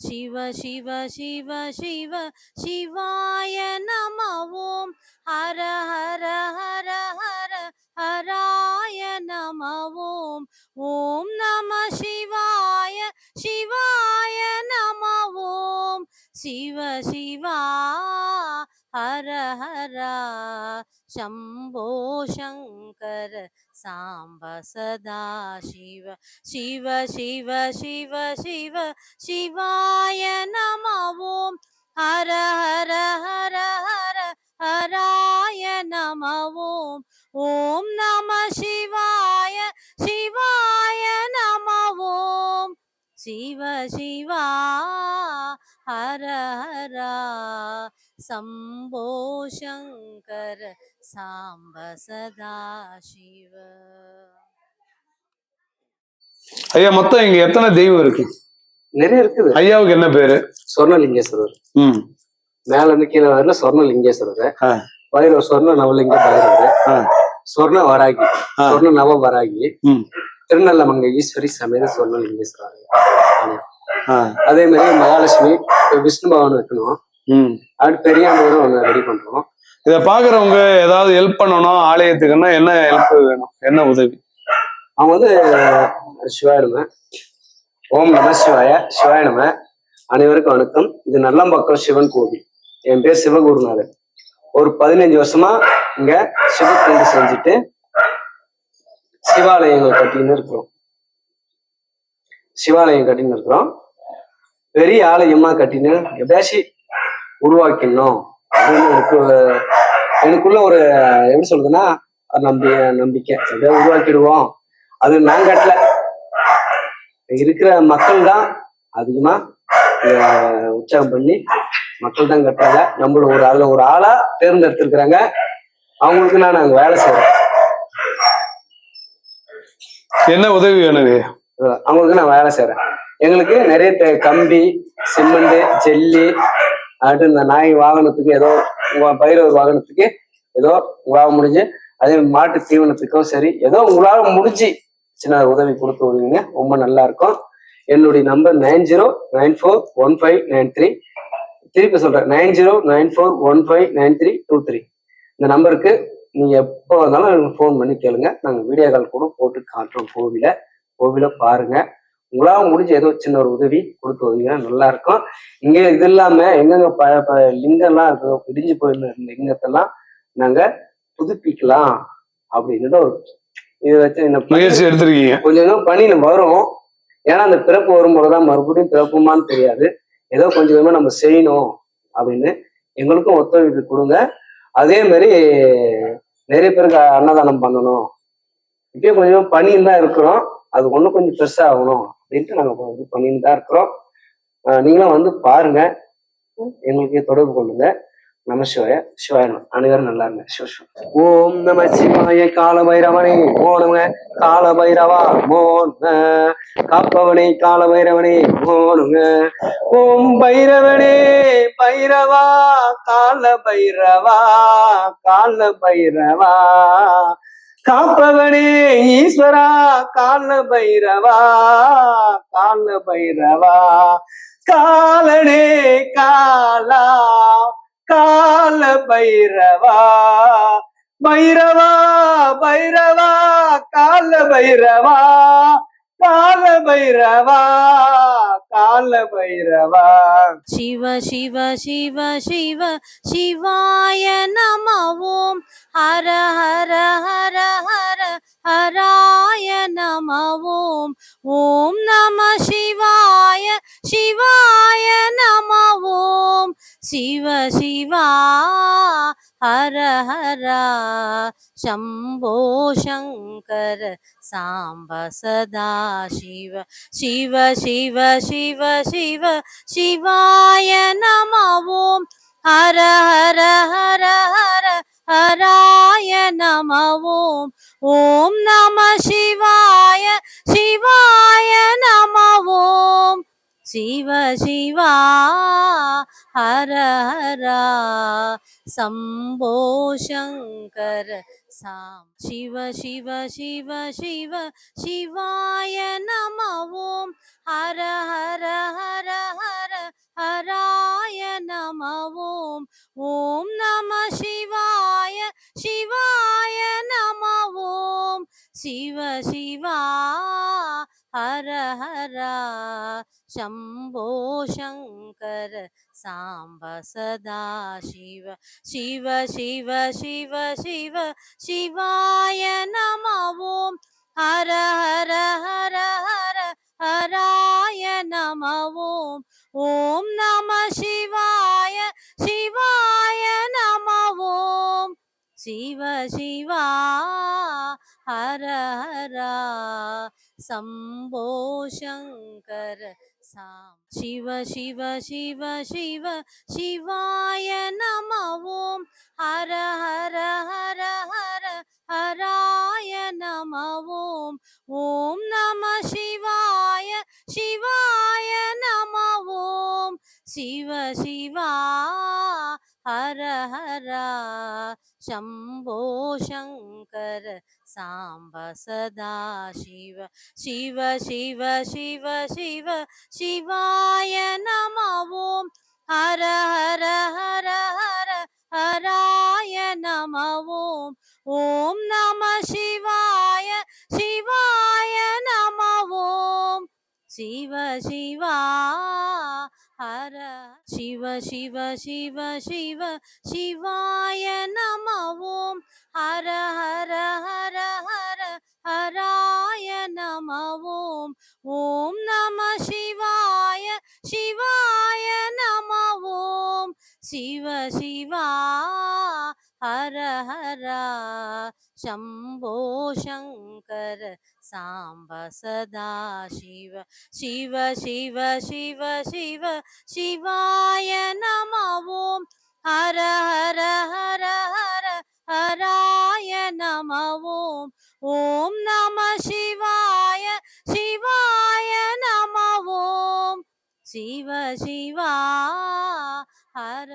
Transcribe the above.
சிவ சிவ சிவ சிவ சிவாய நம ஓம் ஹர ஹர ஹர ஹர ஹராய நம ஓம் ஓம் நம சிவாய சிவாய நம சிவ சிவா ஹர ஹரா शम्भो शङ्कर साम्ब सदा शिव शिव शिव शिव शिव शिवाय नम ॐ हर हर हर हर हराय नम ॐ ॐ नमः शिवाय शिवाय नम ॐ शिव शिवा हर हर शम्भो शङ्कर साम्ब सदा शिव ஐயா மொத்தம் இங்க எத்தனை தெய்வம் இருக்கு நிறைய இருக்குது ஐயாவுக்கு என்ன பேரு சொர்ணலிங்கேஸ்வரர் ம் மேல இருந்து கீழே வரல சொர்ணலிங்கேஸ்வரர் ஆ. பைரவ சொர்ண நவலிங்க பைரவர் ஆ. சொர்ண வராகி ஆ. சொர்ண நவ வராகி ம். திருநல்லமங்க ஈஸ்வரி சமேத சொர்ணலிங்கேஸ்வரர் ஆ அதே மாதிரி மகாலட்சுமி விஷ்ணு பகவான் வைக்கணும் அடுத்து பெரியாண்டவரும் ஒன்று ரெடி பண்றோம். இத பாக்குறவங்க ஏதாவது ஹெல்ப் பண்ணணும் ஆலயத்துக்குன்னா என்ன ஹெல்ப் வேணும்? என்ன உதவி? அவங்க வந்து சிவாய நம. ஓம் நம சிவாய சிவாய நம. அனைவருக்கும் வணக்கம். இது நல்லம்பக்கம் சிவன் கோவில். என் பேர் சிவகுருநாதன். ஒரு பதினஞ்சு வருஷமா இங்க சிவத்தொண்டு செஞ்சுட்டு சிவாலயங்கள் கட்டின்னு இருக்கிறோம். சிவாலயம் கட்டின்னு இருக்கிறோம். பெரிய ஆலயமா கட்டின்னு எப்படியாச்சு உருவாக்கிடணும் அப்படின்னு எனக்கு எனக்குள்ள ஒரு எப்படி சொல்றதுன்னா நம்பி நம்பிக்கை. எப்படியா உருவாக்கிடுவோம். அது நான் கட்டல இருக்கிற மக்கள் தான் அதிகமா உற்சாகம் பண்ணி மக்கள் தான் கட்டுறாங்க. நம்மள ஒரு அதுல ஒரு ஆளா தேர்ந்தெடுத்திருக்கிறாங்க. அவங்களுக்கு நான் நாங்க வேலை செய்யறோம் என்ன உதவி? அஹ் அவங்களுக்கு நான் வேலை செய்யறேன் எங்களுக்கு நிறைய கம்பி சிமெண்ட் ஜெல்லி அடுத்து இந்த நாய் வாகனத்துக்கு ஏதோ உங்க பயிரவர் வாகனத்துக்கு ஏதோ உங்களால் முடிஞ்சு அதே மாட்டு தீவனத்துக்கும் சரி ஏதோ உங்களால முடிஞ்சு சின்ன உதவி கொடுத்து விடுவீங்க. ரொம்ப நல்லா இருக்கும். என்னுடைய number nine zero nine four one five nine three திருப்பி சொல்றேன். Nine zero nine four one five nine three two three இந்த நம்பருக்கு நீங்க எப்போ வந்தாலும் எனக்கு ஃபோன் பண்ணி கேளுங்க. நாங்கள் வீடியோ கால் கூட போட்டு காட்டுறோம் கோவில. கோவில பாருங்க. உங்களால முடிஞ்ச ஏதோ சின்ன ஒரு உதவி கொடுத்து வந்தீங்கன்னா நல்லா இருக்கும். இங்க இது இல்லாம எங்கெங்க ப லிங்கம்லாம் இருக்கு இடிஞ்சு போயிருந்த லிங்கத்தெல்லாம் நாங்க புதுப்பிக்கலாம் அப்படின்னு ஒரு இதை வச்சு முயற்சி எடுத்திருக்கீங்க. கொஞ்சம் பணி வரும். ஏன்னா அந்த பிறப்பு வரும்போது தான் மறுபடியும் பிறப்புமான்னு தெரியாது. ஏதோ கொஞ்சம் கொஞ்சமா நம்ம செய்யணும் அப்படின்னு எங்களுக்கும் ஒத்துழைப்பு கொடுங்க. அதே மாதிரி நிறைய பேருக்கு அன்னதானம் பண்ணணும். இப்பயும் கொஞ்சம் பண்ணின்னு தான் இருக்கிறோம். அது ஒன்றும் கொஞ்சம் பெருசா ஆகணும். அப்படின்ட்டு நாங்கள் இது பண்ணின்னு தான் இருக்கிறோம். நீங்களும் வந்து பாருங்க. எங்களுக்கு தொடர்பு கொள்ளுங்க. நம சிவாய சிவாயனம் அனைவரும் நல்லா இருங்க. சிவசிவ ஓம் நம சிவாய கால பைரவனே நம கால பைரவா மோன காப்பவனே கால பைரவனே மோனுங்க ஓம் பைரவனே பைரவா கால பைரவா கால பைரவா காப்பவனே ஈஸ்வரா கால பைரவா கால பைரவா காலனே காலா கால பைரவா பைரவா பைரவா கால பைரவா கால பைரவா கால பைரவா சிவ சிவ சிவ சிவ சிவாய நம ஹர ஹர ஹர. ॐ ॐ नमः शिवाय शिवाय नम ॐ शिव शिवा हर हर शम्भो शङ्कर साम्ब सदा शिव शिव शिव शिव शिव शिवाय नम ॐ हर हर हर हर हराय नम ॐ ॐ नमः शिवाय சிவ சிவா ஹர ஹரா. சம்போ சங்கர சாம். சிவ சிவ சிவ சிவ சிவாய நம ஓம் ஹர ஹர ஹர ஹர ஹராய நம ஓம் ஓம் நம சிவாய சிவாய நம சிவ சிவா ஹர ஹரா शम्भो शङ्कर साम्ब सदा शिव शिव शिव शिव शिव शिवाय नमः ॐ हर हर हर हर हराय नमः ॐ ॐ नमः शिवाय शिवाय नमः ॐ शिव शिवा हर हरा शम्भो शङ्कर सां शिव शिव शिव शिव शिवाय नमः ॐ हर हर हर हर हराय नमः ॐ ॐ नमः शिवाय शिवाय नमः ॐ शिव शिवा हर हरा शम्भो शङ्कर साम्ब सदा शिव शिव शिव शिव शिव शिवाय नमः ॐ हर हर हर हर हराय नमः ॐ ॐ नमः शिवाय शिवाय नमः ॐ शिव शिवा హర శివ శివ శివ శివ శివాయ నమ ఓం. హర హర హర హర హరాయ నమ ఓం. ఓం నమ శివాయ శివాయ నమ శివ శివ హర హర शम्भो शङ्कर साम्ब सदा शिव शिव शिव शिव शिव शिवाय नमः ॐ हर हर हर हर हराय नमः ॐ ॐ नमः शिवाय शिवाय नमः ॐ शिव शिवा हर